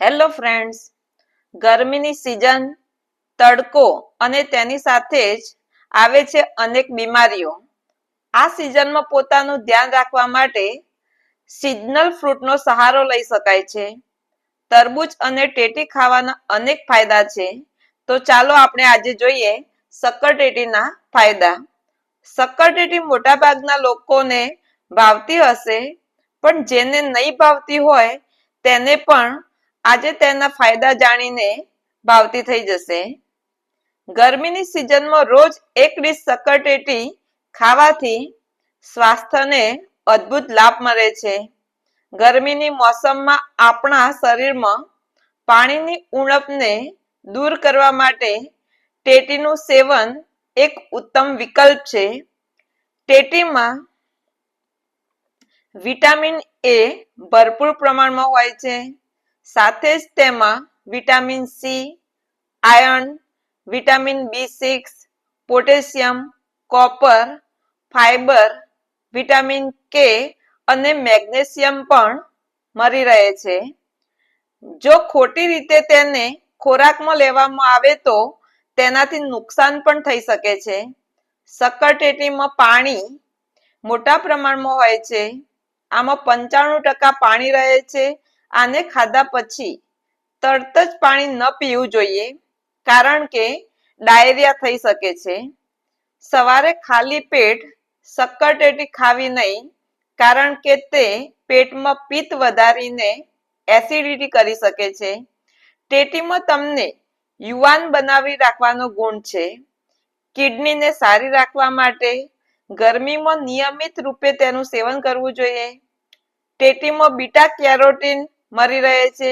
Hello friends, ગરમીની season તડકો અને તેની સાથે જ આવે છે અનેક બીમારીઓ. આ સિઝનમાં પોતાનું ધ્યાન રાખવા માટે સિઝનલ ફ્રૂટનો સહારો લઈ શકાય છે. તરબૂચ અને ટેટી ખાવાના અનેક ફાયદા છે. તો ચાલો આપણે આજે જોઈએ સક્કરટેટીના ફાયદા. સક્કરટેટી મોટાભાગના લોકોને ભાવતી હશે, પણ જેને નહીં ભાવતી હોય તેને પણ આજે તેના ફાયદા જાણીને ભાવતી થઈ જશે. ગરમીની સિઝનમાં રોજ એક ડીશ સકરટેટી ખાવાથી સ્વાસ્થ્યને અદ્ભુત લાભ મળે છે. ગરમીની મોસમમાં આપણા શરીરમાં પાણીની ઉણપને દૂર કરવા માટે ટેટીનું સેવન એક ઉત્તમ વિકલ્પ છે. ટેટીમાં વિટામિન એ ભરપૂર પ્રમાણમાં હોય છે. સાથે જ તેમાં vitamin C, iron, vitamin B six, potassium, copper, fibre, vitamin K અને મેગ્નેશિયમ પણ મળી રહે છે. જો ખોટી રીતે તેને ખોરાકમાં લેવામાં આવે તો તેનાથી નુકસાન પણ થઈ શકે છે. શક્કરટેટીમાં પાણી મોટા પ્રમાણમાં હોય છે. આમાં પંચાણું ટકા પાણી રહે છે આને ખાધા પછી તરત જ પાણી ન પીવું જોઈએ કારણ કે ડાયરિયા થઈ શકે છે. સવારે ખાલી પેટ શક્કરટેટી ખાવી નહીં કારણ કે તે પેટમાં પિત્ત વધારીને એસિડિટી કરી શકે છે. ટેટીમાં તમને યુવાન બનાવી રાખવાનો ગુણ છે. કિડનીને સારી રાખવા માટે ગરમીમાં નિયમિત રૂપે તેનું સેવન કરવું જોઈએ. ટેટીમાં બીટા કેરોટીન મળી રહે છે,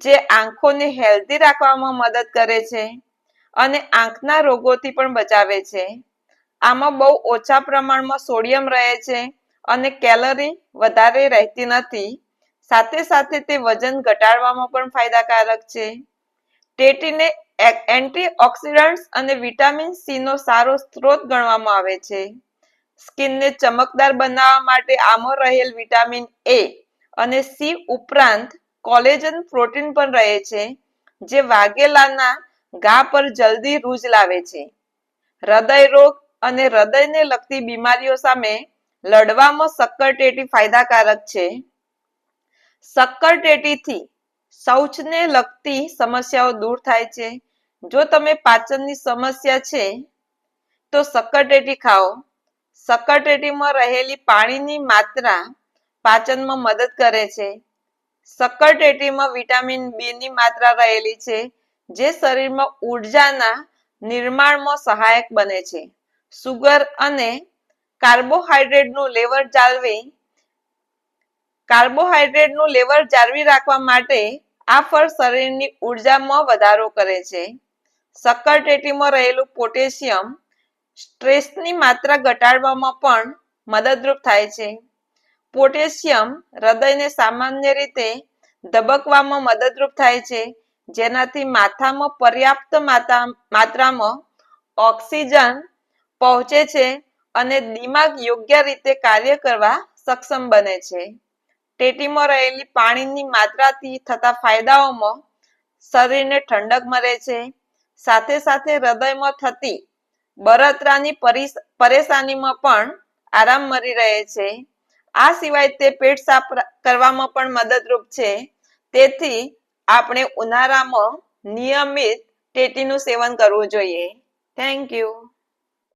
જે આંખોને હેલ્ધી રાખવામાં મદદ કરે છે અને આંખના રોગોથી પણ બચાવે છે. આમાં બહુ ઓછા પ્રમાણમાં સોડિયમ રહે છે અને કેલરી વધારે રહેતી નથી. સાથે સાથે તે વજન ઘટાડવામાં પણ ફાયદાકારક છે. ટેટીને એન્ટીઓક્સિડન્ટ્સ અને વિટામિન સી નો સારો સ્ત્રોત ગણવામાં આવે છે. સ્કિનને ચમકદાર બનાવવા માટે આમાં રહેલ વિટામિન એ અને સી ઉપરાંત કોલેજન પ્રોટીન પણ રહે છે, જે વાગેલાના ઘા પર જલ્દી રૂજ લાવે છે. હૃદય રોગ અને હૃદયને લગતી બીમારીઓ સામે લડવામાં સક્કરટેટી ફાયદાકારક છે. શક્કરટેટીથી શૌચને લગતી સમસ્યાઓ દૂર થાય છે. જો તમે પાચનની સમસ્યા છે, તો સક્કરટેટી ખાઓ. શક્કરટેટીમાં રહેલી પાણીની માત્રા પાચનમાં મદદ કરે છે. શક્કરટેટીમાં વિટામિન બી ની માત્રા રહેલી છે, જે શરીરમાં ઉર્જાના નિર્માણમાં સહાયક બને છે. સુગર અને કાર્બોહાઈડ્રેટનું લેવલ જાળવી, કાર્બોહાઈડ્રેટનું લેવર જાળવી રાખવા માટે આ ફળ શરીરની ઉર્જામાં વધારો કરે છે. શક્કરટેટીમાં રહેલું પોટેશિયમ સ્ટ્રેસની માત્રા ઘટાડવામાં પણ મદદરૂપ થાય છે. પોટેશિયમ હૃદયને સામાન્ય રીતે ધબકવામાં મદદરૂપ થાય છે, જેનાથી માથામાં પર્યાપ્ત માત્રામાં ઓક્સિજન પહોંચે છે અને દિમાગ યોગ્ય રીતે કાર્ય કરવા સક્ષમ બને છે. ટેટીમાં રહેલી પાણીની માત્રાથી થતા ફાયદાઓમાં શરીરને ઠંડક મળે છે. સાથે સાથે હૃદયમાં થતી બળતરાની પરેશાનીમાં પણ આરામ મળી રહે છે. આ સિવાય તે પેટ સાફ કરવામાં પણ મદદરૂપ છે. તેથી આપણે ઉનાળામાં નિયમિત ટેટીનું સેવન કરવું જોઈએ. Thank you